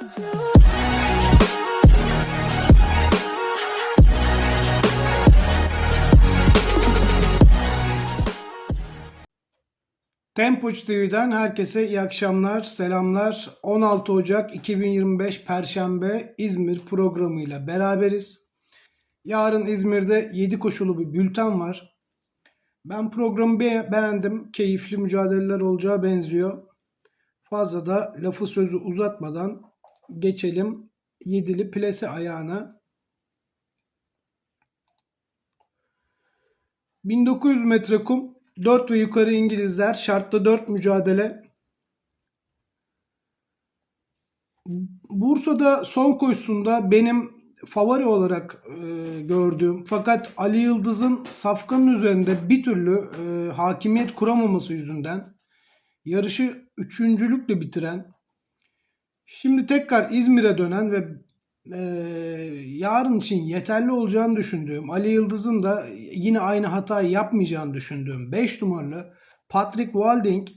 Tempoç TV'den herkese iyi akşamlar, selamlar. 16 Ocak 2025 Perşembe İzmir programıyla beraberiz. Yarın İzmir'de 7 koşulu bir bülten var. Ben programı be- beğendim. Keyifli mücadeleler olacağı benziyor. Fazla da lafı sözü uzatmadan geçelim yedili plase ayağına. 1900 metre kum, 4 ve yukarı İngilizler, şartta 4 mücadele. Bursa'da son koşusunda benim favori olarak e, gördüğüm fakat Ali Yıldız'ın safkanın üzerinde bir türlü e, hakimiyet kuramaması yüzünden yarışı üçüncülükle bitiren şimdi tekrar İzmir'e dönen ve e, yarın için yeterli olacağını düşündüğüm Ali Yıldız'ın da yine aynı hatayı yapmayacağını düşündüğüm 5 numaralı Patrick Walding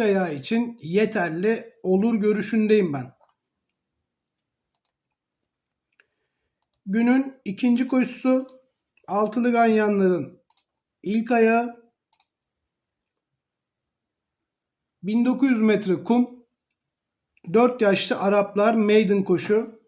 ayağı için yeterli olur görüşündeyim ben. Günün ikinci koşusu altılı ganyanların ilk ayağı 1900 metre kum 4 yaşlı Araplar maiden koşu.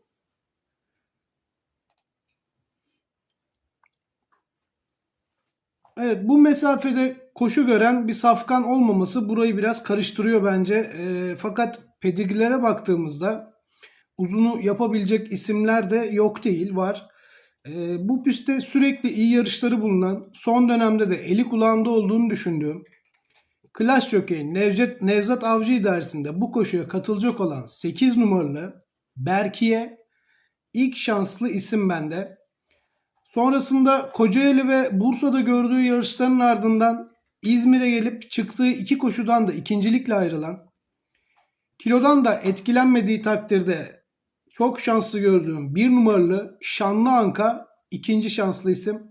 Evet bu mesafede koşu gören bir safkan olmaması burayı biraz karıştırıyor bence. E, fakat pedigrilere baktığımızda uzunu yapabilecek isimler de yok değil var. E, bu pistte sürekli iyi yarışları bulunan son dönemde de eli kulağında olduğunu düşündüğüm Clash Jockey Nevzat, Nevzat Avcı idaresinde bu koşuya katılacak olan 8 numaralı Berkiye ilk şanslı isim bende. Sonrasında Kocaeli ve Bursa'da gördüğü yarışların ardından İzmir'e gelip çıktığı iki koşudan da ikincilikle ayrılan, kilodan da etkilenmediği takdirde çok şanslı gördüğüm bir numaralı Şanlı Anka ikinci şanslı isim.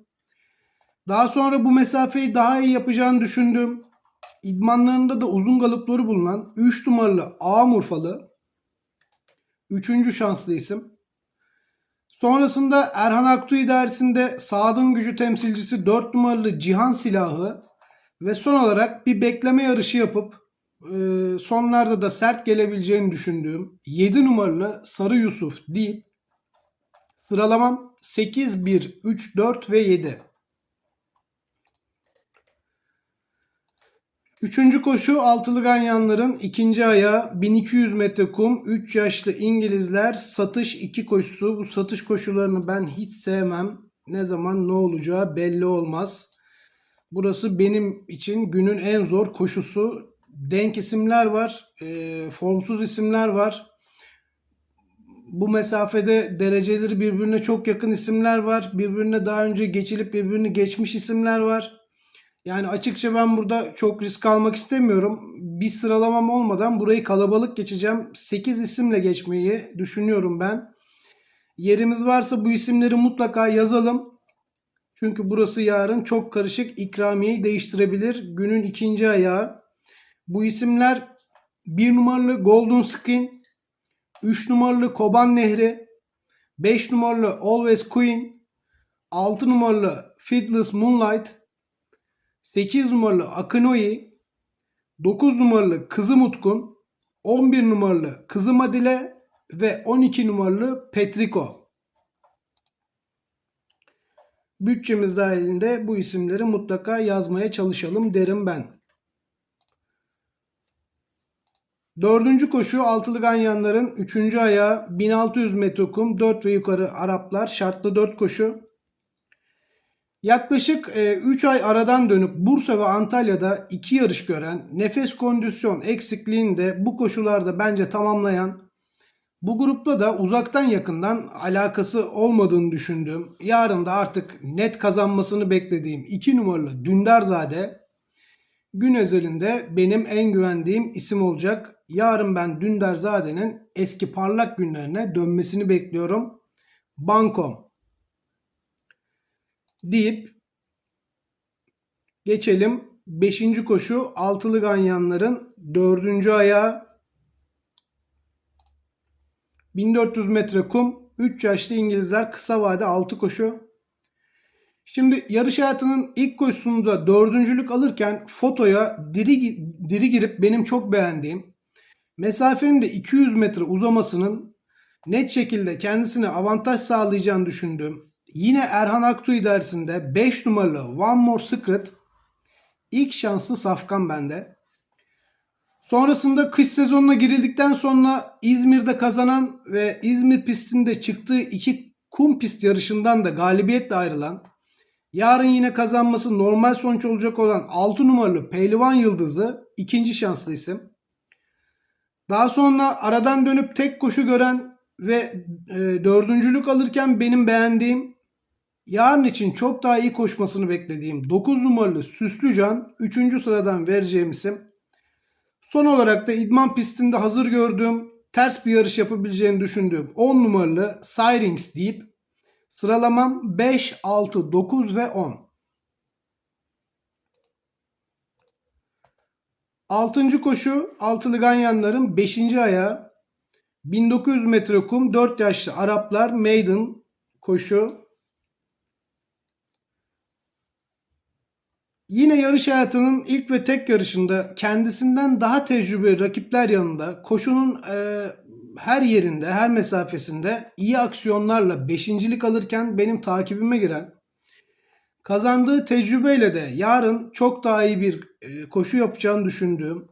Daha sonra bu mesafeyi daha iyi yapacağını düşündüğüm, idmanlarında da uzun galıpları bulunan 3 numaralı A Urfalı üçüncü şanslı isim. Sonrasında Erhan Aktu idaresinde Saad'ın gücü temsilcisi 4 numaralı Cihan Silahı ve son olarak bir bekleme yarışı yapıp e, sonlarda da sert gelebileceğini düşündüğüm 7 numaralı Sarı Yusuf deyip sıralamam 8, 1, 3, 4 ve 7. Üçüncü koşu altılı ganyanların ikinci ayağı 1200 metre kum 3 yaşlı İngilizler satış 2 koşusu. Bu satış koşularını ben hiç sevmem. Ne zaman ne olacağı belli olmaz. Burası benim için günün en zor koşusu. Denk isimler var, e, formsuz isimler var. Bu mesafede dereceleri birbirine çok yakın isimler var. Birbirine daha önce geçilip birbirini geçmiş isimler var. Yani açıkça ben burada çok risk almak istemiyorum. Bir sıralamam olmadan burayı kalabalık geçeceğim. 8 isimle geçmeyi düşünüyorum ben. Yerimiz varsa bu isimleri mutlaka yazalım. Çünkü burası yarın çok karışık ikramiyeyi değiştirebilir. Günün ikinci ayağı. Bu isimler 1 numaralı Golden Skin, 3 numaralı Koban Nehri, 5 numaralı Always Queen, 6 numaralı Fiddless Moonlight, 8 numaralı Akınoi, 9 numaralı Kızım Utkun, 11 numaralı Kızım Adile ve 12 numaralı Petriko. Bütçemiz dahilinde bu isimleri mutlaka yazmaya çalışalım derim ben. Dördüncü koşu altılı ganyanların üçüncü ayağı 1600 metre kum 4 ve yukarı Araplar şartlı 4 koşu. Yaklaşık 3 ay aradan dönüp Bursa ve Antalya'da 2 yarış gören, nefes kondisyon eksikliğini de bu koşularda bence tamamlayan, bu grupta da uzaktan yakından alakası olmadığını düşündüğüm, yarın da artık net kazanmasını beklediğim 2 numaralı Dündarzade gün özelinde benim en güvendiğim isim olacak. Yarın ben Dündarzade'nin eski parlak günlerine dönmesini bekliyorum. Bankom deyip geçelim 5. koşu altılı ganyanların 4. ayağı 1400 metre kum, 3 yaşlı İngilizler kısa vade 6 koşu. Şimdi yarış hayatının ilk koşusunda dördüncülük alırken fotoya diri, diri girip benim çok beğendiğim mesafenin de 200 metre uzamasının net şekilde kendisine avantaj sağlayacağını düşündüğüm yine Erhan Aktuğ dersinde 5 numaralı One More Secret ilk şanslı safkan bende. Sonrasında kış sezonuna girildikten sonra İzmir'de kazanan ve İzmir pistinde çıktığı iki kum pist yarışından da galibiyetle ayrılan, yarın yine kazanması normal sonuç olacak olan 6 numaralı Pehlivan Yıldızı ikinci şanslı isim. Daha sonra aradan dönüp tek koşu gören ve e, dördüncülük alırken benim beğendiğim, yarın için çok daha iyi koşmasını beklediğim 9 numaralı Süslücan 3. sıradan vereceğim isim. Son olarak da idman pistinde hazır gördüğüm, ters bir yarış yapabileceğini düşündüğüm 10 numaralı Sirings deyip sıralamam 5, 6, 9 ve 10. Altıncı koşu altılı ganyanların 5. ayağı 1900 metre kum 4 yaşlı Araplar maiden koşu. Yine yarış hayatının ilk ve tek yarışında kendisinden daha tecrübeli rakipler yanında koşunun e, her yerinde, her mesafesinde iyi aksiyonlarla beşincilik alırken benim takibime giren kazandığı tecrübeyle de yarın çok daha iyi bir e, koşu yapacağını düşündüğüm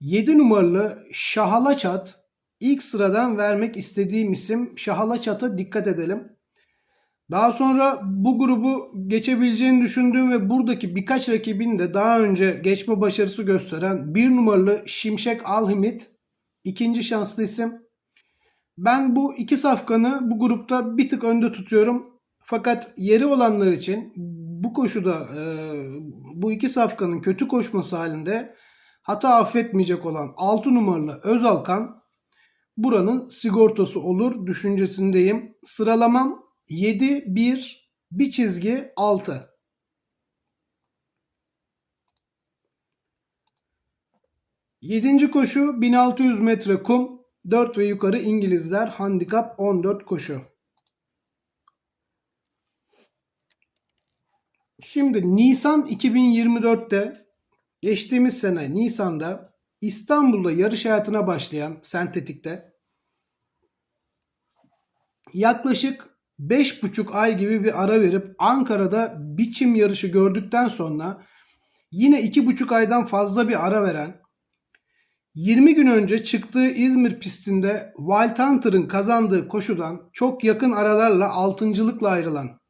7 numaralı Şahalaçat ilk sıradan vermek istediğim isim Şahalaçat'a dikkat edelim. Daha sonra bu grubu geçebileceğini düşündüğüm ve buradaki birkaç rakibin de daha önce geçme başarısı gösteren bir numaralı Şimşek Alhimit ikinci şanslı isim. Ben bu iki safkanı bu grupta bir tık önde tutuyorum. Fakat yeri olanlar için bu koşuda e, bu iki safkanın kötü koşması halinde hata affetmeyecek olan 6 numaralı Özalkan buranın sigortası olur düşüncesindeyim. Sıralamam 7, 1, bir çizgi 6. Yedinci koşu 1600 metre kum 4 ve yukarı İngilizler handikap 14 koşu. Şimdi Nisan 2024'te geçtiğimiz sene Nisan'da İstanbul'da yarış hayatına başlayan sentetikte yaklaşık 5,5 ay gibi bir ara verip Ankara'da biçim yarışı gördükten sonra yine 2,5 aydan fazla bir ara veren 20 gün önce çıktığı İzmir pistinde Wild Hunter'ın kazandığı koşudan çok yakın aralarla altıncılıkla ayrılan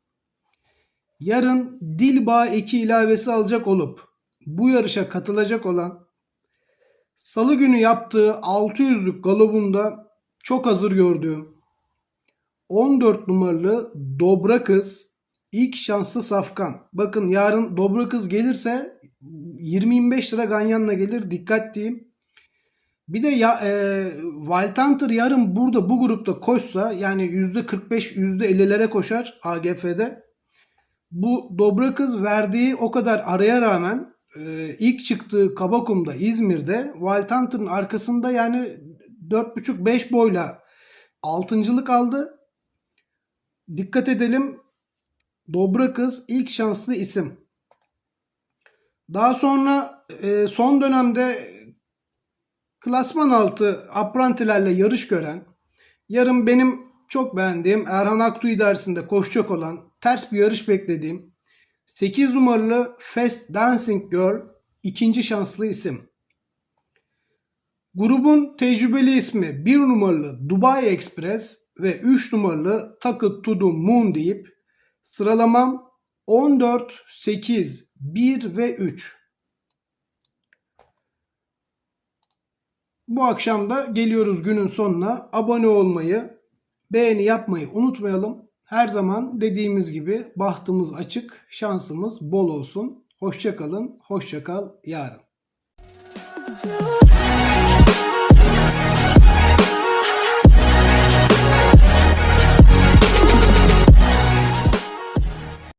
yarın Dilbağ eki ilavesi alacak olup bu yarışa katılacak olan salı günü yaptığı 600'lük galobunda çok hazır gördüğüm 14 numaralı Dobra Kız ilk şanslı safkan. Bakın yarın Dobra Kız gelirse 20-25 lira ganyanla gelir. Dikkat diyeyim. Bir de ya, e, Wild Hunter yarın burada bu grupta koşsa yani %45 %50'lere koşar AGF'de. Bu Dobra Kız verdiği o kadar araya rağmen e, ilk çıktığı Kabakum'da İzmir'de Wild Hunter'ın arkasında yani 4.5-5 boyla altıncılık aldı. Dikkat edelim. Dobra Kız ilk şanslı isim. Daha sonra e, son dönemde klasman altı aprantilerle yarış gören, yarın benim çok beğendiğim Erhan Aktuğ dersinde koşacak olan ters bir yarış beklediğim 8 numaralı Fast Dancing Girl ikinci şanslı isim. Grubun tecrübeli ismi 1 numaralı Dubai Express ve 3 numaralı Takı to Moon deyip sıralamam 14, 8, 1 ve 3. Bu akşam da geliyoruz günün sonuna. Abone olmayı, beğeni yapmayı unutmayalım. Her zaman dediğimiz gibi bahtımız açık, şansımız bol olsun. Hoşçakalın, hoşçakal yarın.